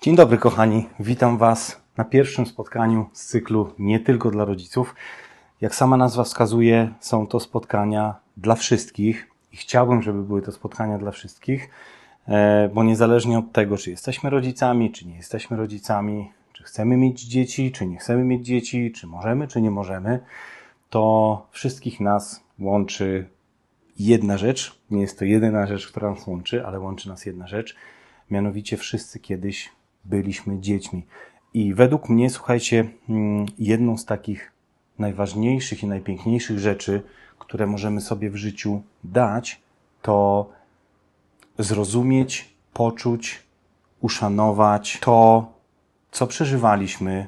Dzień dobry, kochani. Witam Was na pierwszym spotkaniu z cyklu Nie tylko dla rodziców. Jak sama nazwa wskazuje, są to spotkania dla wszystkich i chciałbym, żeby były to spotkania dla wszystkich, e, bo niezależnie od tego, czy jesteśmy rodzicami, czy nie jesteśmy rodzicami, czy chcemy mieć dzieci, czy nie chcemy mieć dzieci, czy możemy, czy nie możemy, to wszystkich nas łączy jedna rzecz. Nie jest to jedyna rzecz, która nas łączy, ale łączy nas jedna rzecz. Mianowicie wszyscy kiedyś byliśmy dziećmi. I według mnie, słuchajcie, mm, jedną z takich najważniejszych i najpiękniejszych rzeczy, które możemy sobie w życiu dać, to zrozumieć, poczuć, uszanować to, co przeżywaliśmy,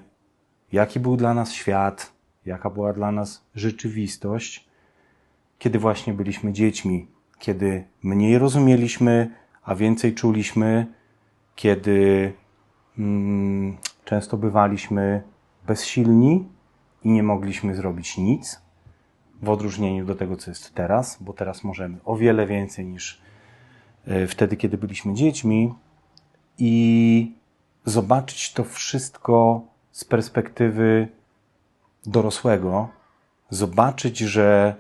jaki był dla nas świat, jaka była dla nas rzeczywistość, kiedy właśnie byliśmy dziećmi, kiedy mniej rozumieliśmy, a więcej czuliśmy, kiedy często bywaliśmy bezsilni i nie mogliśmy zrobić nic, w odróżnieniu do tego, co jest teraz, bo teraz możemy o wiele więcej niż e, wtedy, kiedy byliśmy dziećmi. I zobaczyć to wszystko z perspektywy dorosłego, zobaczyć, że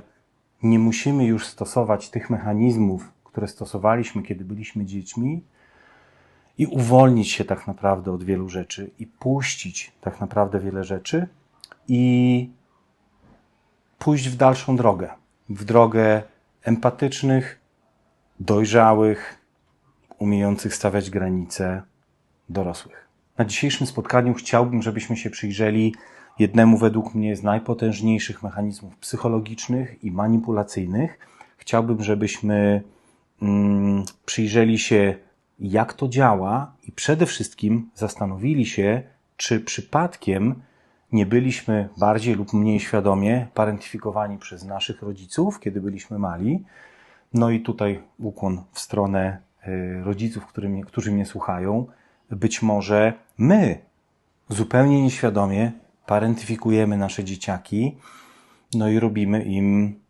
nie musimy już stosować tych mechanizmów, które stosowaliśmy, kiedy byliśmy dziećmi, i uwolnić się tak naprawdę od wielu rzeczy, i puścić tak naprawdę wiele rzeczy, i pójść w dalszą drogę w drogę empatycznych, dojrzałych, umiejących stawiać granice dorosłych. Na dzisiejszym spotkaniu chciałbym, żebyśmy się przyjrzeli jednemu według mnie z najpotężniejszych mechanizmów psychologicznych i manipulacyjnych. Chciałbym, żebyśmy mm, przyjrzeli się, jak to działa i przede wszystkim zastanowili się, czy przypadkiem nie byliśmy bardziej lub mniej świadomie parentyfikowani przez naszych rodziców, kiedy byliśmy mali. No i tutaj ukłon w stronę y, rodziców, którzy mnie słuchają. Być może my zupełnie nieświadomie parentyfikujemy nasze dzieciaki, no i robimy im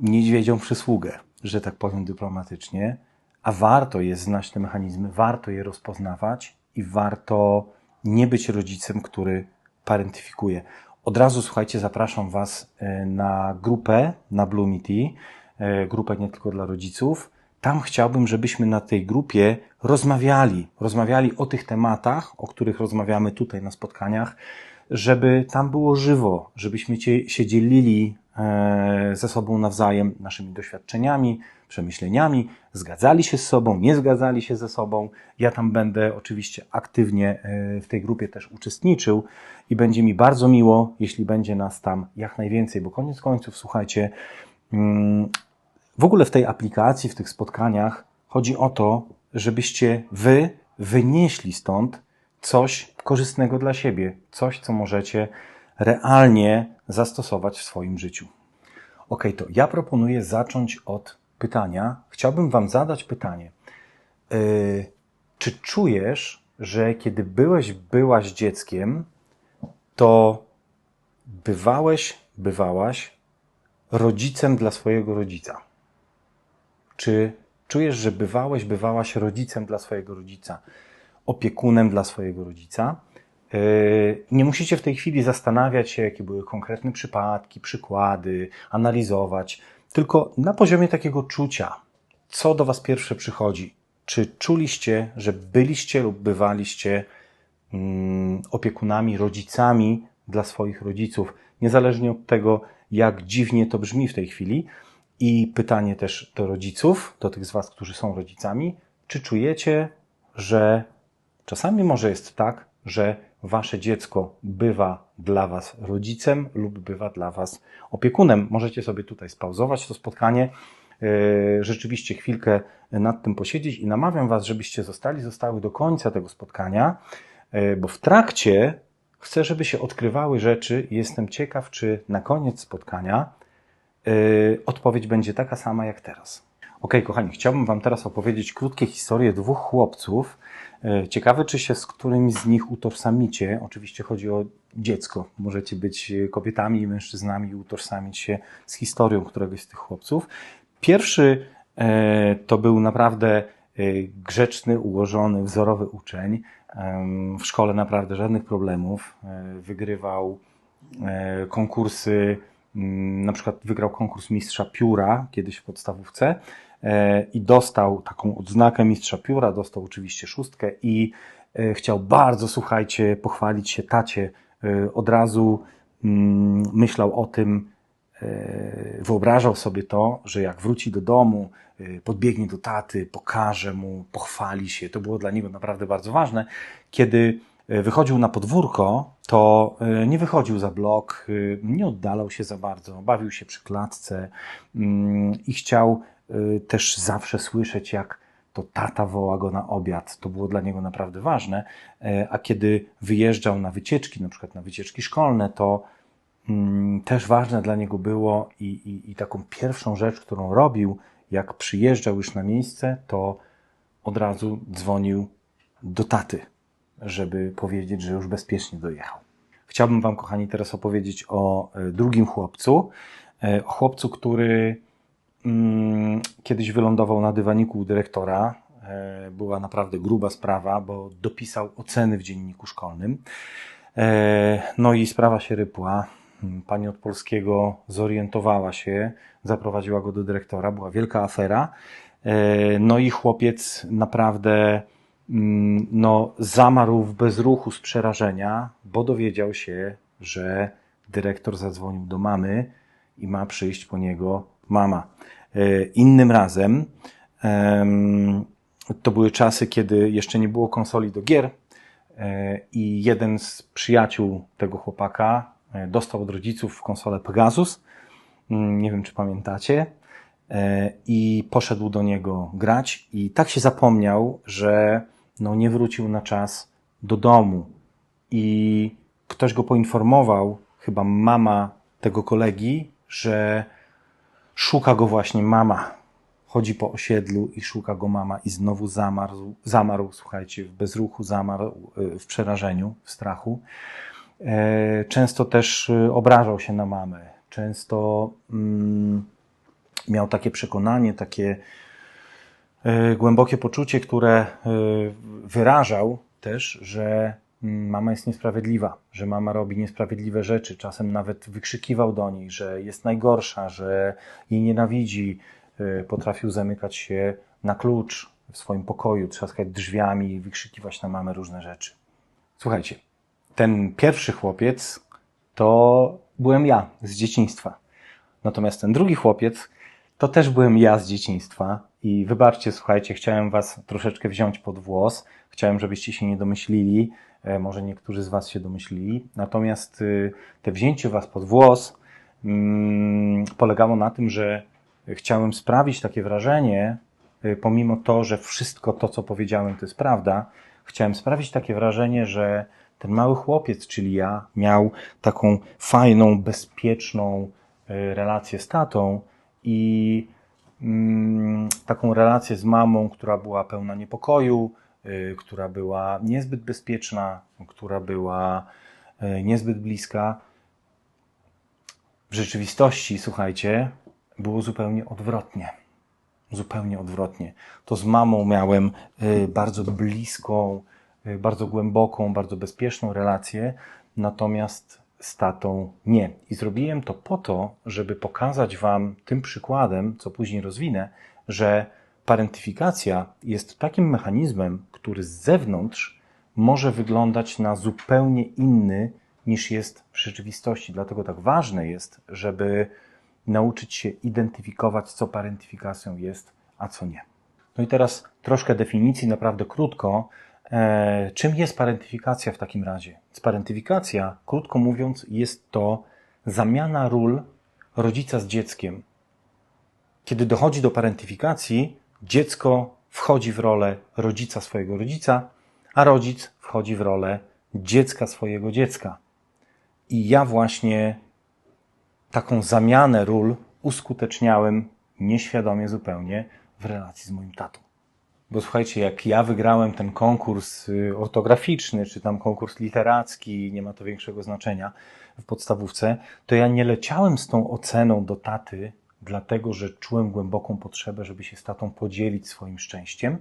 niedźwiedzią przysługę, że tak powiem dyplomatycznie, a warto jest znać te mechanizmy, warto je rozpoznawać i warto nie być rodzicem, który parentyfikuje. Od razu, słuchajcie, zapraszam Was e, na grupę na Bloomity, e, grupę nie tylko dla rodziców. Tam chciałbym, żebyśmy na tej grupie rozmawiali, rozmawiali o tych tematach, o których rozmawiamy tutaj na spotkaniach, żeby tam było żywo, żebyśmy się dzielili e, ze sobą nawzajem naszymi doświadczeniami, przemyśleniami, zgadzali się z sobą, nie zgadzali się ze sobą. Ja tam będę oczywiście aktywnie e, w tej grupie też uczestniczył i będzie mi bardzo miło, jeśli będzie nas tam jak najwięcej, bo koniec końców, słuchajcie, mm, w ogóle w tej aplikacji, w tych spotkaniach chodzi o to, żebyście wy wynieśli stąd coś korzystnego dla siebie, coś, co możecie realnie zastosować w swoim życiu. Ok, to ja proponuję zacząć od pytania. Chciałbym Wam zadać pytanie. Yy, czy czujesz, że kiedy byłeś, byłaś dzieckiem, to bywałeś, bywałaś rodzicem dla swojego rodzica? Czy czujesz, że bywałeś, bywałaś rodzicem dla swojego rodzica, opiekunem dla swojego rodzica? Yy, nie musicie w tej chwili zastanawiać się, jakie były konkretne przypadki, przykłady, analizować, tylko na poziomie takiego czucia, co do Was pierwsze przychodzi. Czy czuliście, że byliście lub bywaliście mm, opiekunami, rodzicami dla swoich rodziców, niezależnie od tego, jak dziwnie to brzmi w tej chwili? I pytanie też do rodziców, do tych z Was, którzy są rodzicami, czy czujecie, że czasami może jest tak, że Wasze dziecko bywa dla Was rodzicem lub bywa dla Was opiekunem. Możecie sobie tutaj spauzować to spotkanie, e, rzeczywiście chwilkę nad tym posiedzieć i namawiam Was, żebyście zostali, zostały do końca tego spotkania, e, bo w trakcie chcę, żeby się odkrywały rzeczy jestem ciekaw, czy na koniec spotkania e, odpowiedź będzie taka sama jak teraz. Ok, kochani, chciałbym Wam teraz opowiedzieć krótkie historie dwóch chłopców. E, ciekawe, czy się z którymś z nich utożsamicie. Oczywiście chodzi o dziecko. Możecie być kobietami i mężczyznami i utożsamić się z historią któregoś z tych chłopców. Pierwszy e, to był naprawdę grzeczny, ułożony, wzorowy uczeń. W szkole naprawdę żadnych problemów. Wygrywał konkursy, na przykład wygrał konkurs mistrza pióra kiedyś w podstawówce i dostał taką odznakę mistrza pióra, dostał oczywiście szóstkę i chciał bardzo, słuchajcie, pochwalić się tacie. Od razu mm, myślał o tym, E, wyobrażał sobie to, że jak wróci do domu, e, podbiegnie do taty, pokaże mu, pochwali się. To było dla niego naprawdę bardzo ważne. Kiedy e, wychodził na podwórko, to nie wychodził za blok, nie oddalał się za bardzo, bawił się przy klatce mm, i chciał też zawsze słyszeć, jak to tata woła go na obiad. To było dla niego naprawdę ważne. A kiedy wyjeżdżał na wycieczki, na przykład na wycieczki szkolne, to Mm, też ważne dla niego było i, i, i taką pierwszą rzecz, którą robił, jak przyjeżdżał już na miejsce, to od razu dzwonił do taty, żeby powiedzieć, że już bezpiecznie dojechał. Chciałbym Wam, kochani, teraz opowiedzieć o e, drugim chłopcu. E, o chłopcu, który kiedyś wylądował na dywaniku u dyrektora. E, była naprawdę gruba sprawa, bo dopisał oceny w dzienniku szkolnym. No i sprawa się rypła Pani od polskiego zorientowała się, zaprowadziła go do dyrektora, była wielka afera. E, no i chłopiec naprawdę mm, no, zamarł w bezruchu z przerażenia, bo dowiedział się, że dyrektor zadzwonił do mamy i ma przyjść po niego mama. E, innym razem to były czasy, kiedy jeszcze nie było konsoli do gier e, i jeden z przyjaciół tego chłopaka E, dostał od rodziców konsolę Pegasus. Mm, nie wiem, czy pamiętacie. I poszedł do niego grać, i tak się zapomniał, że no, nie wrócił na czas do domu. I ktoś go poinformował, chyba mama tego kolegi, że szuka go właśnie mama. Chodzi po osiedlu i szuka go mama, i znowu zamarł, zamarł słuchajcie, w bezruchu, zamarł e, w przerażeniu, w strachu. E, często też y, obrażał się na mamę. Często mm, miał takie przekonanie, takie e, głębokie poczucie, które e, wyrażał też, że mama jest niesprawiedliwa, że mama robi niesprawiedliwe rzeczy. Czasem nawet wykrzykiwał do niej, że jest najgorsza, że jej nienawidzi. Potrafił zamykać się na klucz w swoim pokoju, trzaskać drzwiami i wykrzykiwać na mamę różne rzeczy. Słuchajcie, ten pierwszy chłopiec to byłem ja z dzieciństwa. Natomiast ten drugi chłopiec to też byłem ja z dzieciństwa. I wybaczcie, słuchajcie, chciałem was troszeczkę wziąć pod włos. Chciałem, żebyście się nie domyślili. E, może niektórzy z was się domyślili. Natomiast y, te wzięcie was pod włos mm, polegało na tym, że chciałem sprawić takie wrażenie, y, pomimo to, że wszystko to, co powiedziałem, to jest prawda, chciałem sprawić takie wrażenie, że ten mały chłopiec, czyli ja, miał taką fajną, bezpieczną e, relację z tatą i mm, taką relację z mamą, która była pełna niepokoju, y, która była niezbyt bezpieczna, która była y, niezbyt bliska. W rzeczywistości, słuchajcie, było zupełnie odwrotnie. Zupełnie odwrotnie. To z mamą miałem y, bardzo bliską, Y, bardzo głęboką, bardzo bezpieczną relację, natomiast z tatą nie. I zrobiłem to po to, żeby pokazać Wam tym przykładem, co później rozwinę, że parentyfikacja jest takim mechanizmem, który z zewnątrz może wyglądać na zupełnie inny niż jest w rzeczywistości. Dlatego tak ważne jest, żeby nauczyć się identyfikować, co parentyfikacją jest, a co nie. No i teraz troszkę definicji, naprawdę krótko. E, czym jest parentyfikacja w takim razie? Parentyfikacja, krótko mówiąc, jest to zamiana ról rodzica z dzieckiem. Kiedy dochodzi do parentyfikacji, dziecko wchodzi w rolę rodzica swojego rodzica, a rodzic wchodzi w rolę dziecka swojego dziecka. I ja właśnie taką zamianę ról uskuteczniałem nieświadomie zupełnie w relacji z moim tatą. Bo słuchajcie, jak ja wygrałem ten konkurs y, ortograficzny, czy tam konkurs literacki, nie ma to większego znaczenia w podstawówce, to ja nie leciałem z tą oceną do taty dlatego że czułem głęboką potrzebę, żeby się z tatą podzielić swoim szczęściem,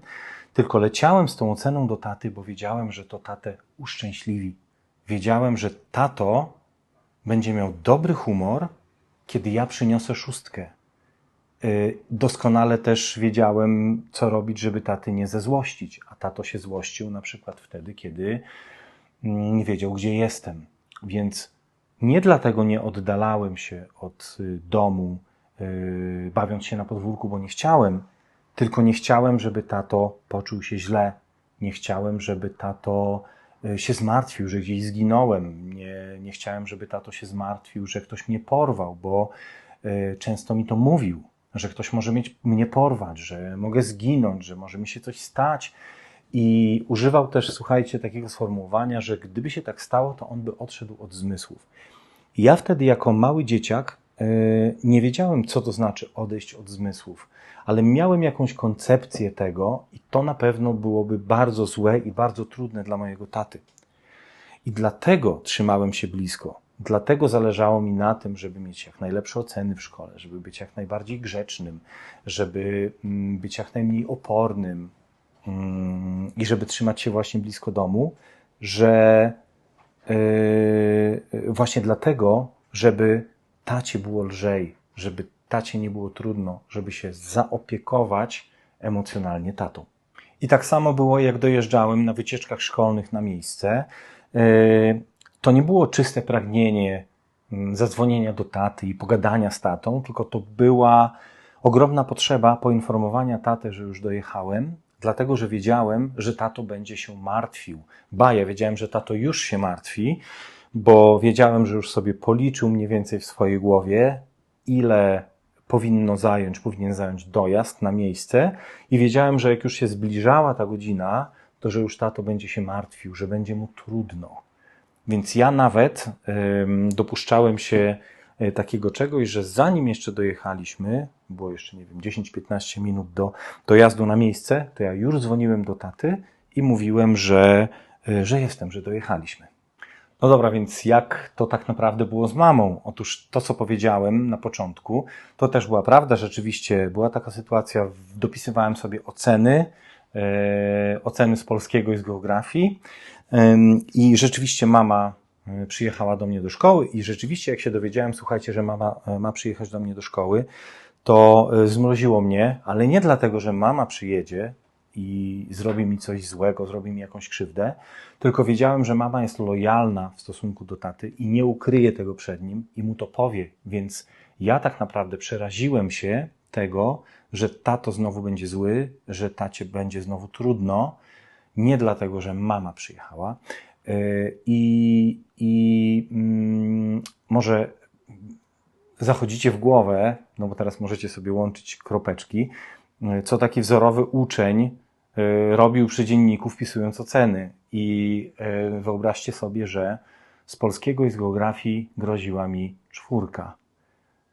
tylko leciałem z tą oceną do taty, bo wiedziałem, że to tatę uszczęśliwi. Wiedziałem, że tato będzie miał dobry humor, kiedy ja przyniosę szóstkę. Y, doskonale też wiedziałem, co robić, żeby taty nie zezłościć. A tato się złościł na przykład wtedy, kiedy mm, nie wiedział, gdzie jestem. Więc nie dlatego nie oddalałem się od y, domu, bawiąc się na podwórku, bo nie chciałem, tylko nie chciałem, żeby tato poczuł się źle. Nie chciałem, żeby tato się zmartwił, że gdzieś zginąłem. Nie, nie chciałem, żeby tato się zmartwił, że ktoś mnie porwał, bo często mi to mówił że ktoś może mieć, mnie porwać, że mogę zginąć, że może mi się coś stać. I używał też, słuchajcie, takiego sformułowania, że gdyby się tak stało, to on by odszedł od zmysłów. I ja wtedy, jako mały dzieciak, nie wiedziałem, co to znaczy odejść od zmysłów, ale miałem jakąś koncepcję tego, i to na pewno byłoby bardzo złe i bardzo trudne dla mojego taty. I dlatego trzymałem się blisko. Dlatego zależało mi na tym, żeby mieć jak najlepsze oceny w szkole, żeby być jak najbardziej grzecznym, żeby mm, być jak najmniej opornym mm, i żeby trzymać się właśnie blisko domu, że yy, właśnie dlatego, żeby tacie było lżej, żeby tacie nie było trudno, żeby się zaopiekować emocjonalnie tatą. I tak samo było, jak dojeżdżałem na wycieczkach szkolnych na miejsce. Yy, to nie było czyste pragnienie mm, zadzwonienia do taty i pogadania z tatą, tylko to była ogromna potrzeba poinformowania taty, że już dojechałem, dlatego że wiedziałem, że tato będzie się martwił. Ba, wiedziałem, że tato już się martwi, bo wiedziałem, że już sobie policzył mniej więcej w swojej głowie, ile powinno zająć, powinien zająć dojazd na miejsce i wiedziałem, że jak już się zbliżała ta godzina, to że już tato będzie się martwił, że będzie mu trudno. Więc ja nawet dopuszczałem się e, takiego czegoś, że zanim jeszcze dojechaliśmy, było jeszcze, nie wiem, 10-15 minut do dojazdu na miejsce, to ja już dzwoniłem do taty i mówiłem, że, e, że jestem, że dojechaliśmy. No dobra, więc jak to tak naprawdę było z mamą? Otóż to, co powiedziałem na początku, to też była prawda. Rzeczywiście była taka sytuacja, dopisywałem sobie oceny, e, oceny z polskiego i z geografii. I rzeczywiście mama e, przyjechała do mnie do szkoły i rzeczywiście jak się dowiedziałem, słuchajcie, że mama e, ma przyjechać do mnie do szkoły, to e, zmroziło mnie, ale nie dlatego, że mama przyjedzie i zrobi mi coś złego, zrobi mi jakąś krzywdę, tylko wiedziałem, że mama jest lojalna w stosunku do taty i nie ukryje tego przed nim i mu to powie. Więc ja tak naprawdę przeraziłem się tego, że tato znowu będzie zły, że tacie będzie znowu trudno, nie dlatego, że mama przyjechała. E, I, i mm, może zachodzicie w głowę, no bo teraz możecie sobie łączyć kropeczki, e, co taki wzorowy uczeń robił przy dzienniku wpisując oceny. I wyobraźcie sobie, że z polskiego i z geografii groziła mi czwórka.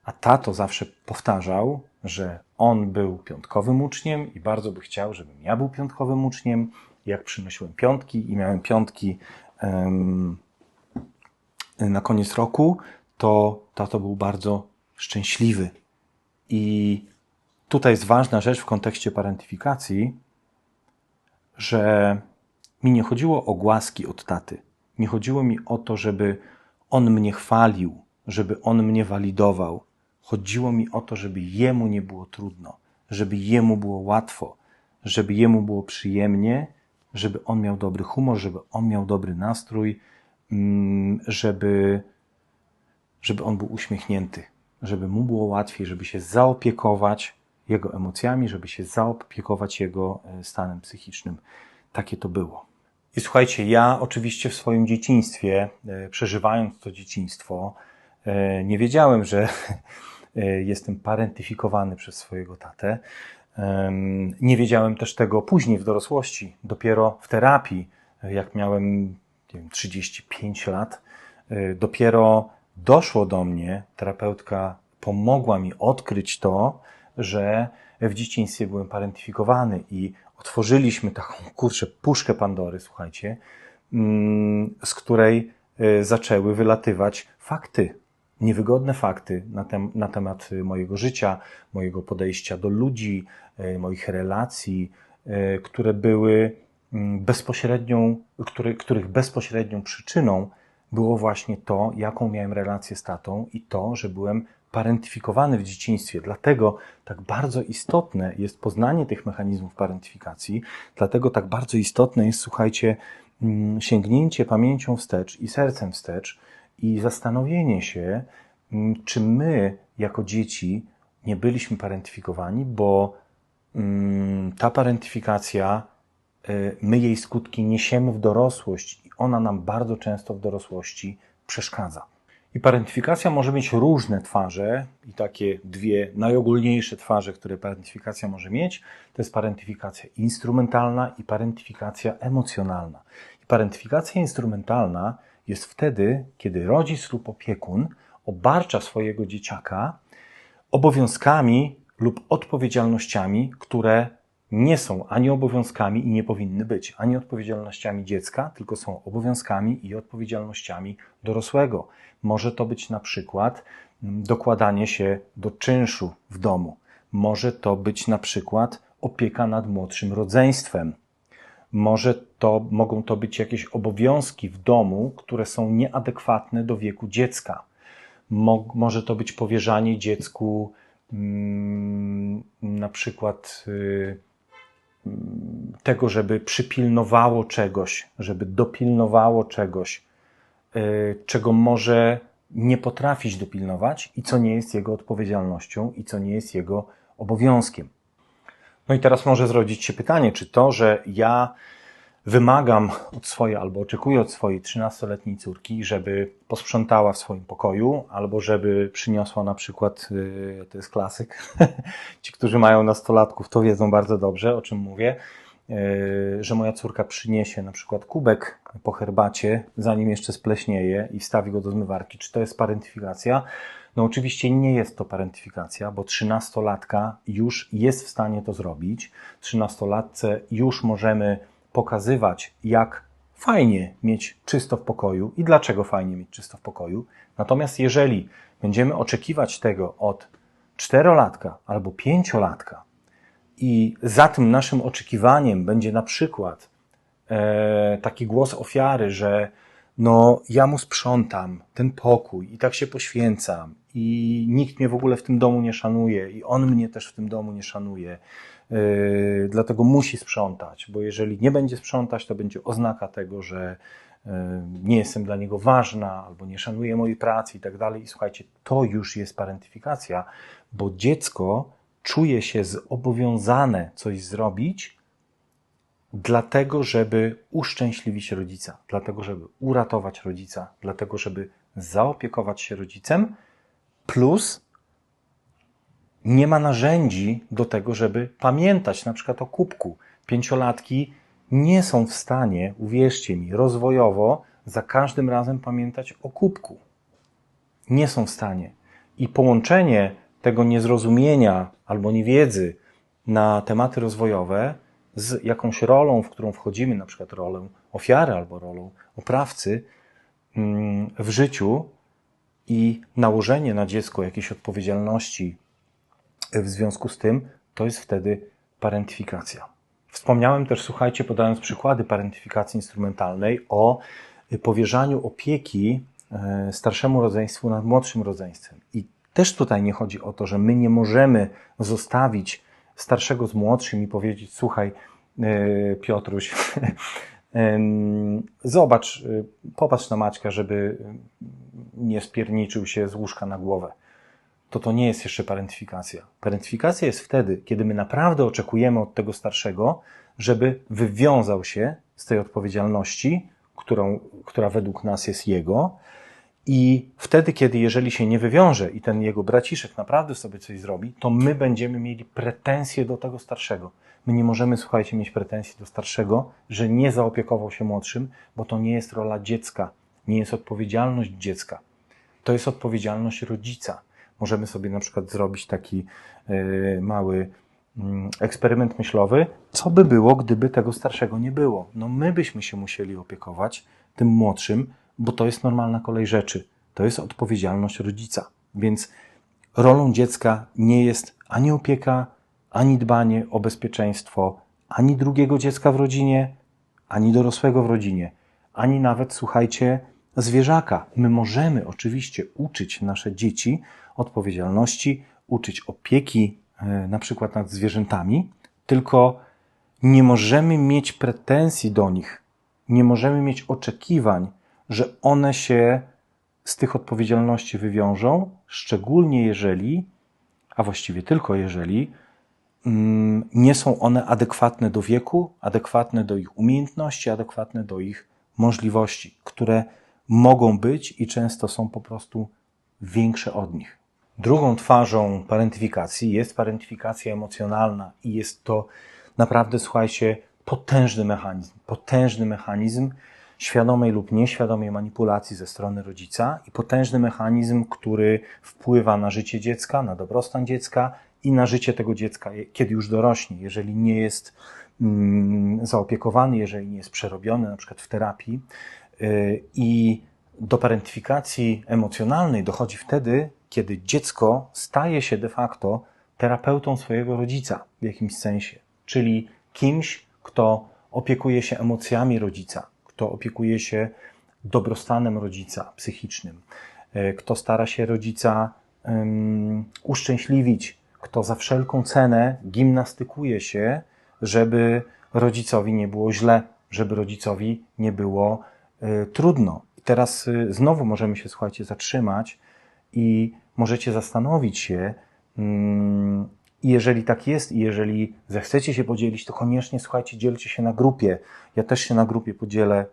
A tato zawsze powtarzał, że on był piątkowym uczniem i bardzo by chciał, żebym ja był piątkowym uczniem jak przynosiłem piątki i miałem piątki na koniec roku, to tato był bardzo szczęśliwy. I tutaj jest ważna rzecz w kontekście parentyfikacji, że mi nie chodziło o głaski od taty. Nie chodziło mi o to, żeby on mnie chwalił, żeby on mnie walidował. Chodziło mi o to, żeby jemu nie było trudno, żeby jemu było łatwo, żeby jemu było przyjemnie żeby on miał dobry humor, żeby on miał dobry nastrój, mm, żeby, żeby on był uśmiechnięty, żeby mu było łatwiej, żeby się zaopiekować jego emocjami, żeby się zaopiekować jego e, stanem psychicznym. Takie to było. I słuchajcie, ja oczywiście w swoim dzieciństwie, e, przeżywając to dzieciństwo, e, nie wiedziałem, że jestem parentyfikowany przez swojego tatę. Nie wiedziałem też tego później w dorosłości, dopiero w terapii, jak miałem nie wiem, 35 lat, dopiero doszło do mnie, terapeutka pomogła mi odkryć to, że w dzieciństwie byłem parentyfikowany i otworzyliśmy taką, kurczę, puszkę Pandory, słuchajcie, mm, z której e, zaczęły wylatywać fakty. niewygodne fakty na, tem, na temat mojego życia, mojego podejścia do ludzi, e, moich relacji, e, które były mm, bezpośrednią, które, których bezpośrednią przyczyną było właśnie to, jaką miałem relację z tatą i to, że byłem parentyfikowany w dzieciństwie. Dlatego tak bardzo istotne jest poznanie tych mechanizmów parentyfikacji, dlatego tak bardzo istotne jest, słuchajcie, mm, sięgnięcie pamięcią wstecz i sercem wstecz i zastanowienie się, mm, czy my jako dzieci nie byliśmy parentyfikowani, bo mm, ta parentyfikacja, y, my jej skutki niesiemy w dorosłość i ona nam bardzo często w dorosłości przeszkadza. I parentyfikacja może mieć różne twarze i takie dwie najogólniejsze twarze, które parentyfikacja może mieć, to jest parentyfikacja instrumentalna i parentyfikacja emocjonalna. I parentyfikacja instrumentalna jest wtedy, kiedy rodzic lub opiekun obarcza swojego dzieciaka obowiązkami lub odpowiedzialnościami, które nie są ani obowiązkami i nie powinny być ani odpowiedzialnościami dziecka, tylko są obowiązkami i odpowiedzialnościami dorosłego. Może to być na przykład mm, dokładanie się do czynszu w domu. Może to być na przykład opieka nad młodszym rodzeństwem. Może to, mogą to być jakieś obowiązki w domu, które są nieadekwatne do wieku dziecka. Mo, może to być powierzanie dziecku mm, na przykład y, tego, żeby przypilnowało czegoś, żeby dopilnowało czegoś, y, czego może nie potrafić dopilnować i co nie jest jego odpowiedzialnością i co nie jest jego obowiązkiem. No i teraz może zrodzić się pytanie, czy to, że ja wymagam od swojej albo oczekuję od swojej 13-letniej córki, żeby posprzątała w swoim pokoju, albo żeby przyniosła na przykład, y, to jest klasyk, ci, którzy mają nastolatków, to wiedzą bardzo dobrze, o czym mówię, y, że moja córka przyniesie na przykład kubek po herbacie, zanim jeszcze spleśnieje i wstawi go do zmywarki. Czy to jest parentyfikacja? No oczywiście nie jest to parentyfikacja, bo trzynastolatka już jest w stanie to zrobić. Trzynastolatce już możemy pokazywać, jak fajnie mieć czysto w pokoju i dlaczego fajnie mieć czysto w pokoju. Natomiast jeżeli będziemy oczekiwać tego od czterolatka albo pięciolatka i za tym naszym oczekiwaniem będzie na przykład e, taki głos ofiary, że no ja mu sprzątam ten pokój i tak się poświęcam i nikt mnie w ogóle w tym domu nie szanuje i on mnie też w tym domu nie szanuje Yy, dlatego musi sprzątać, bo jeżeli nie będzie sprzątać, to będzie oznaka tego, że yy, nie jestem dla niego ważna, albo nie szanuję mojej pracy i tak dalej. I słuchajcie, to już jest parentyfikacja, bo dziecko czuje się zobowiązane coś zrobić, dlatego, żeby uszczęśliwić rodzica, dlatego, żeby uratować rodzica, dlatego, żeby zaopiekować się rodzicem, plus nie ma narzędzi do tego, żeby pamiętać na przykład o kubku. Pięciolatki nie są w stanie, uwierzcie mi, rozwojowo za każdym razem pamiętać o kubku. Nie są w stanie. I połączenie tego niezrozumienia albo niewiedzy na tematy rozwojowe z jakąś rolą, w którą wchodzimy, na przykład rolą ofiary albo rolą oprawcy mm, w życiu i nałożenie na dziecko jakiejś odpowiedzialności w związku z tym to jest wtedy parentyfikacja. Wspomniałem też, słuchajcie, podając przykłady parentyfikacji instrumentalnej, o powierzaniu opieki e, starszemu rodzeństwu nad młodszym rodzeństwem. I też tutaj nie chodzi o to, że my nie możemy zostawić starszego z młodszym i powiedzieć: Słuchaj, e, Piotruś, zobacz, e, popatrz na Maćka, żeby nie spierniczył się z łóżka na głowę to to nie jest jeszcze parentyfikacja. Parentyfikacja jest wtedy, kiedy my naprawdę oczekujemy od tego starszego, żeby wywiązał się z tej odpowiedzialności, którą, która według nas jest jego, i wtedy, kiedy jeżeli się nie wywiąże i ten jego braciszek naprawdę sobie coś zrobi, to my będziemy mieli pretensje do tego starszego. My nie możemy, słuchajcie, mieć pretensji do starszego, że nie zaopiekował się młodszym, bo to nie jest rola dziecka, nie jest odpowiedzialność dziecka. To jest odpowiedzialność rodzica. Możemy sobie na przykład zrobić taki e, mały mm, eksperyment myślowy, co by było, gdyby tego starszego nie było. No my byśmy się musieli opiekować tym młodszym, bo to jest normalna kolej rzeczy. to jest odpowiedzialność rodzica. Więc rolą dziecka nie jest ani opieka, ani dbanie o bezpieczeństwo, ani drugiego dziecka w rodzinie, ani dorosłego w rodzinie, ani nawet, słuchajcie, zwierzaka. My możemy oczywiście uczyć nasze dzieci odpowiedzialności, uczyć opieki e, na przykład nad zwierzętami, tylko nie możemy mieć pretensji do nich, nie możemy mieć oczekiwań, że one się z tych odpowiedzialności wywiążą, szczególnie jeżeli, a właściwie tylko jeżeli, mm, nie są one adekwatne do wieku, adekwatne do ich umiejętności, adekwatne do ich możliwości, które mogą być i często są po prostu większe od nich. Drugą twarzą parentyfikacji jest parentyfikacja emocjonalna i jest to naprawdę, słuchajcie, potężny mechanizm, potężny mechanizm świadomej lub nieświadomej manipulacji ze strony rodzica i potężny mechanizm, który wpływa na życie dziecka, na dobrostan dziecka i na życie tego dziecka, kiedy już dorośnie, jeżeli nie jest mm, zaopiekowany, jeżeli nie jest przerobiony, na przykład w terapii. Y, I do parentyfikacji emocjonalnej dochodzi wtedy, kiedy dziecko staje się de facto terapeutą swojego rodzica w jakimś sensie, czyli kimś, kto opiekuje się emocjami rodzica, kto opiekuje się dobrostanem rodzica psychicznym, e, kto stara się rodzica um, uszczęśliwić, kto za wszelką cenę gimnastykuje się, żeby rodzicowi nie było źle, żeby rodzicowi nie było y, trudno. I teraz y, znowu możemy się, słuchajcie, zatrzymać i możecie zastanowić się, mm, jeżeli tak jest, i jeżeli zechcecie się podzielić, to koniecznie słuchajcie, dzielcie się na grupie. Ja też się na grupie podzielę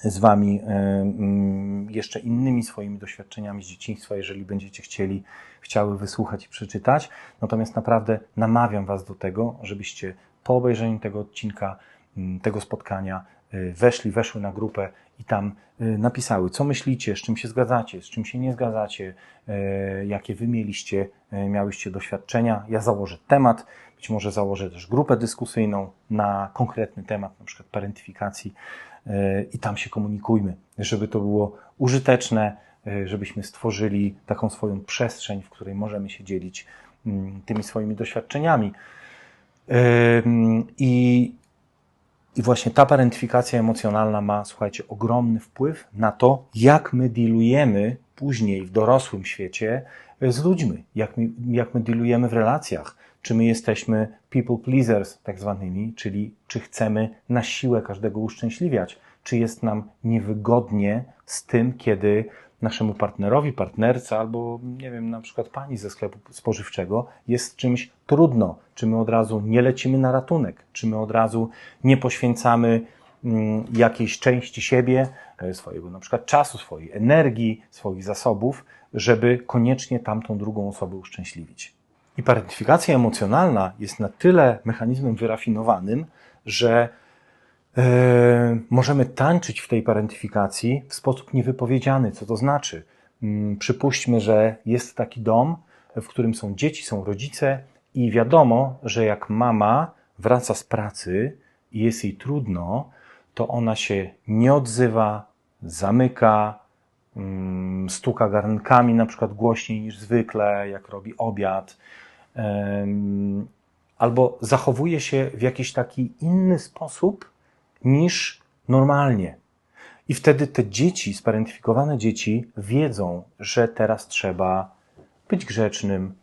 z Wami e, mm, jeszcze innymi swoimi doświadczeniami z dzieciństwa, jeżeli będziecie chcieli, chciały wysłuchać i przeczytać. Natomiast naprawdę namawiam Was do tego, żebyście po obejrzeniu tego odcinka, mm, tego spotkania, e, weszli, weszły na grupę i tam y, napisały, co myślicie, z czym się zgadzacie, z czym się nie zgadzacie, y, jakie wy mieliście, y, miałyście doświadczenia. Ja założę temat, być może założę też grupę dyskusyjną na konkretny temat, na przykład parentyfikacji i tam się komunikujmy, żeby to było użyteczne, żebyśmy stworzyli taką swoją przestrzeń, w której możemy się dzielić mm, tymi swoimi doświadczeniami. I i właśnie ta parentyfikacja emocjonalna ma, słuchajcie, ogromny wpływ na to, jak my dealujemy później w dorosłym świecie z ludźmi, jak my, jak my dealujemy w relacjach. Czy my jesteśmy people pleasers, tak zwanymi, czyli czy chcemy na siłę każdego uszczęśliwiać, czy jest nam niewygodnie z tym, kiedy naszemu partnerowi, partnerce albo, nie wiem, na przykład pani ze sklepu spożywczego jest czymś trudno, czy my od razu nie lecimy na ratunek, czy my od razu nie poświęcamy mm, jakiejś części siebie, e, swojego na przykład czasu, swojej energii, swoich zasobów, żeby koniecznie tamtą drugą osobę uszczęśliwić. I parentyfikacja emocjonalna jest na tyle mechanizmem wyrafinowanym, że możemy tańczyć w tej parentyfikacji w sposób niewypowiedziany. Co to znaczy? Mm, przypuśćmy, że jest taki dom, w którym są dzieci, są rodzice, i wiadomo, że jak mama wraca z pracy i jest jej trudno, to ona się nie odzywa, zamyka, mm, stuka garnkami na przykład głośniej niż zwykle, jak robi obiad, albo zachowuje się w jakiś taki inny sposób, niż normalnie. I wtedy te dzieci, sparentyfikowane dzieci, wiedzą, że teraz trzeba być grzecznym,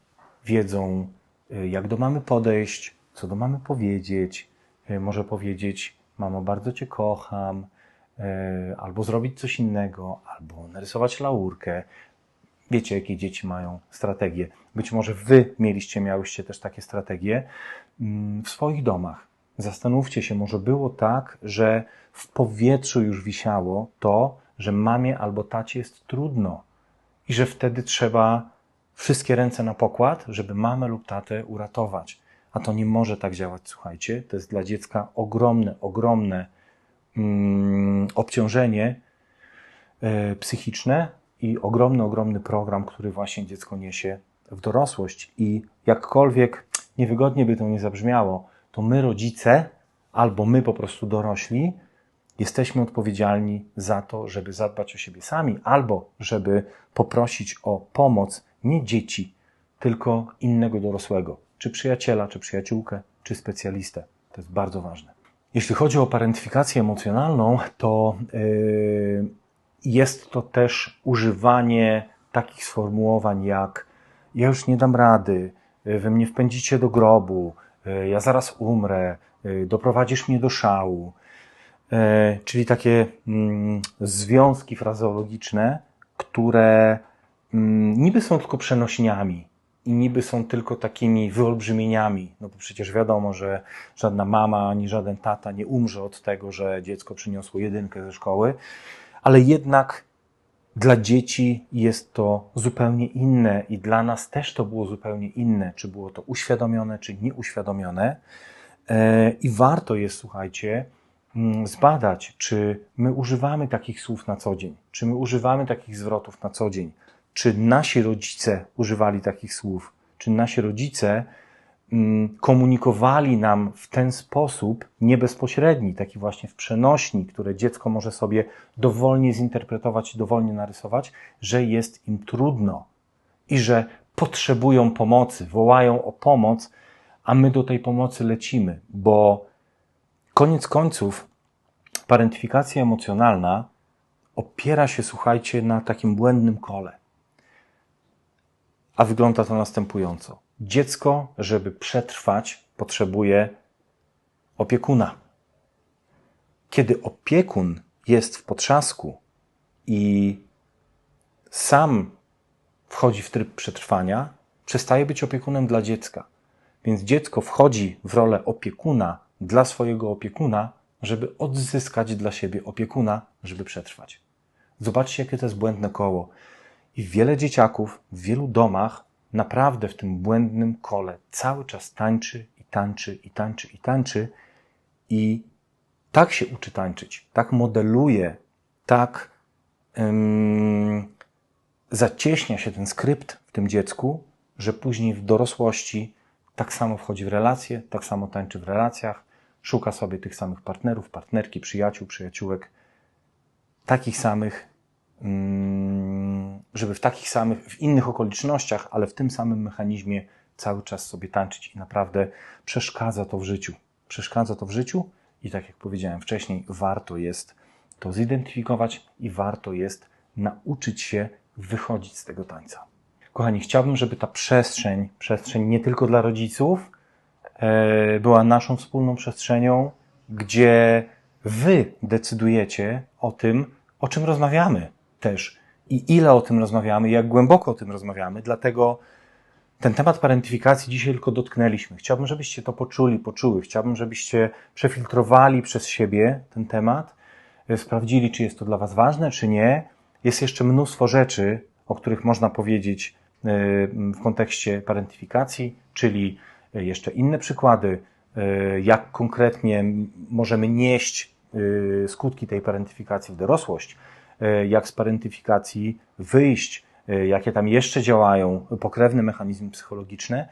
wiedzą, y, jak do mamy podejść, co do mamy powiedzieć. Y, może powiedzieć: Mamo, bardzo Cię kocham, y, albo zrobić coś innego, albo narysować laurkę. Wiecie, jakie dzieci mają strategie. Być może Wy mieliście, miałyście też takie strategie mm, w swoich domach. Zastanówcie się, może było tak, że w powietrzu już wisiało to, że mamie albo tacie jest trudno i że wtedy trzeba wszystkie ręce na pokład, żeby mamę lub tatę uratować. A to nie może tak działać, słuchajcie. To jest dla dziecka ogromne, ogromne mm, obciążenie e, psychiczne i ogromny, ogromny program, który właśnie dziecko niesie w dorosłość. I jakkolwiek niewygodnie by to nie zabrzmiało, to my rodzice, albo my po prostu dorośli, jesteśmy odpowiedzialni za to, żeby zadbać o siebie sami, albo żeby poprosić o pomoc nie dzieci, tylko innego dorosłego, czy przyjaciela, czy przyjaciółkę, czy specjalistę. To jest bardzo ważne. Jeśli chodzi o parentyfikację emocjonalną, to yy, jest to też używanie takich sformułowań jak ja już nie dam rady, wy mnie wpędzicie do grobu, ja zaraz umrę, doprowadzisz mnie do szału. Czyli takie mm, związki frazeologiczne, które mm, niby są tylko przenośniami i niby są tylko takimi wyolbrzymieniami, no bo przecież wiadomo, że żadna mama ani żaden tata nie umrze od tego, że dziecko przyniosło jedynkę ze szkoły, ale jednak dla dzieci jest to zupełnie inne i dla nas też to było zupełnie inne, czy było to uświadomione, czy nieuświadomione. E, I warto jest, słuchajcie, mm, zbadać, czy my używamy takich słów na co dzień, czy my używamy takich zwrotów na co dzień, czy nasi rodzice używali takich słów, czy nasi rodzice komunikowali nam w ten sposób niebezpośredni, taki właśnie w przenośni, które dziecko może sobie dowolnie zinterpretować i dowolnie narysować, że jest im trudno i że potrzebują pomocy, wołają o pomoc, a my do tej pomocy lecimy, bo koniec końców parentyfikacja emocjonalna opiera się, słuchajcie, na takim błędnym kole. A wygląda to następująco Dziecko, żeby przetrwać, potrzebuje opiekuna. Kiedy opiekun jest w potrzasku i sam wchodzi w tryb przetrwania, przestaje być opiekunem dla dziecka. Więc dziecko wchodzi w rolę opiekuna dla swojego opiekuna, żeby odzyskać dla siebie opiekuna, żeby przetrwać. Zobaczcie, jakie to jest błędne koło. I wiele dzieciaków w wielu domach naprawdę w tym błędnym kole cały czas tańczy i tańczy i tańczy i tańczy i tak się uczy tańczyć, tak modeluje, tak um, zacieśnia się ten skrypt w tym dziecku, że później w dorosłości tak samo wchodzi w relacje, tak samo tańczy w relacjach, szuka sobie tych samych partnerów, partnerki, przyjaciół, przyjaciółek, takich samych, żeby w takich samych, w innych okolicznościach, ale w tym samym mechanizmie cały czas sobie tańczyć i naprawdę przeszkadza to w życiu. Przeszkadza to w życiu i tak jak powiedziałem wcześniej, warto jest to zidentyfikować i warto jest nauczyć się wychodzić z tego tańca. Kochani, chciałbym, żeby ta przestrzeń, przestrzeń nie tylko dla rodziców, e, była naszą wspólną przestrzenią, gdzie Wy decydujecie o tym, o czym rozmawiamy też i ile o tym rozmawiamy, jak głęboko o tym rozmawiamy. Dlatego ten temat parentyfikacji dzisiaj tylko dotknęliśmy. Chciałbym, żebyście to poczuli, poczuły. Chciałbym, żebyście przefiltrowali przez siebie ten temat, e, sprawdzili, czy jest to dla Was ważne, czy nie. Jest jeszcze mnóstwo rzeczy, o których można powiedzieć e, w kontekście parentyfikacji, czyli e, jeszcze inne przykłady, jak konkretnie możemy nieść skutki tej parentyfikacji w dorosłość jak z parentyfikacji wyjść, e, jakie tam jeszcze działają pokrewne mechanizmy psychologiczne.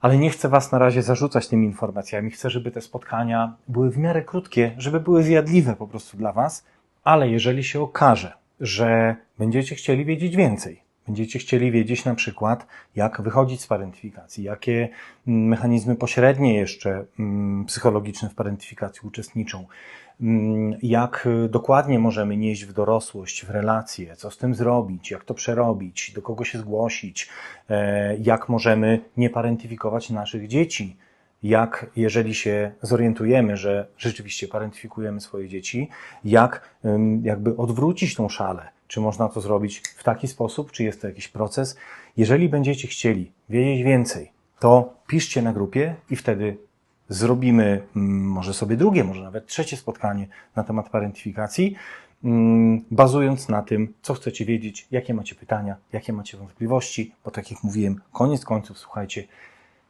Ale nie chcę Was na razie zarzucać tymi informacjami. Chcę, żeby te spotkania były w miarę krótkie, żeby były zjadliwe po prostu dla Was. Ale jeżeli się okaże, że będziecie chcieli wiedzieć więcej, będziecie chcieli wiedzieć na przykład, jak wychodzić z parentyfikacji, jakie mm, mechanizmy pośrednie jeszcze mm, psychologiczne w parentyfikacji uczestniczą, jak y, dokładnie możemy nieść w dorosłość, w relacje, co z tym zrobić, jak to przerobić, do kogo się zgłosić, e, jak możemy nie parentyfikować naszych dzieci, jak, jeżeli się zorientujemy, że rzeczywiście parentyfikujemy swoje dzieci, jak jakby odwrócić tą szalę. Czy można to zrobić w taki sposób, czy jest to jakiś proces? Jeżeli będziecie chcieli wiedzieć więcej, to piszcie na grupie i wtedy zrobimy mm, może sobie drugie, może nawet trzecie spotkanie na temat parentyfikacji, mm, bazując na tym, co chcecie wiedzieć, jakie macie pytania, jakie macie wątpliwości, bo tak jak mówiłem, koniec końców, słuchajcie,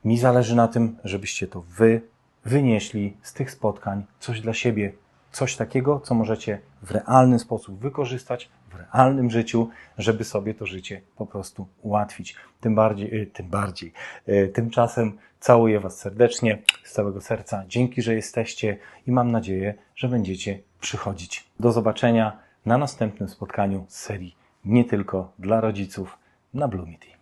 mi zależy na tym, żebyście to wy wynieśli z tych spotkań coś dla siebie, coś takiego, co możecie w realny sposób wykorzystać realnym życiu, żeby sobie to życie po prostu ułatwić. Tym bardziej, y, tym bardziej. Y, tymczasem całuję Was serdecznie, z całego serca. Dzięki, że jesteście i mam nadzieję, że będziecie przychodzić. Do zobaczenia na następnym spotkaniu z serii Nie tylko dla rodziców na Bloomity.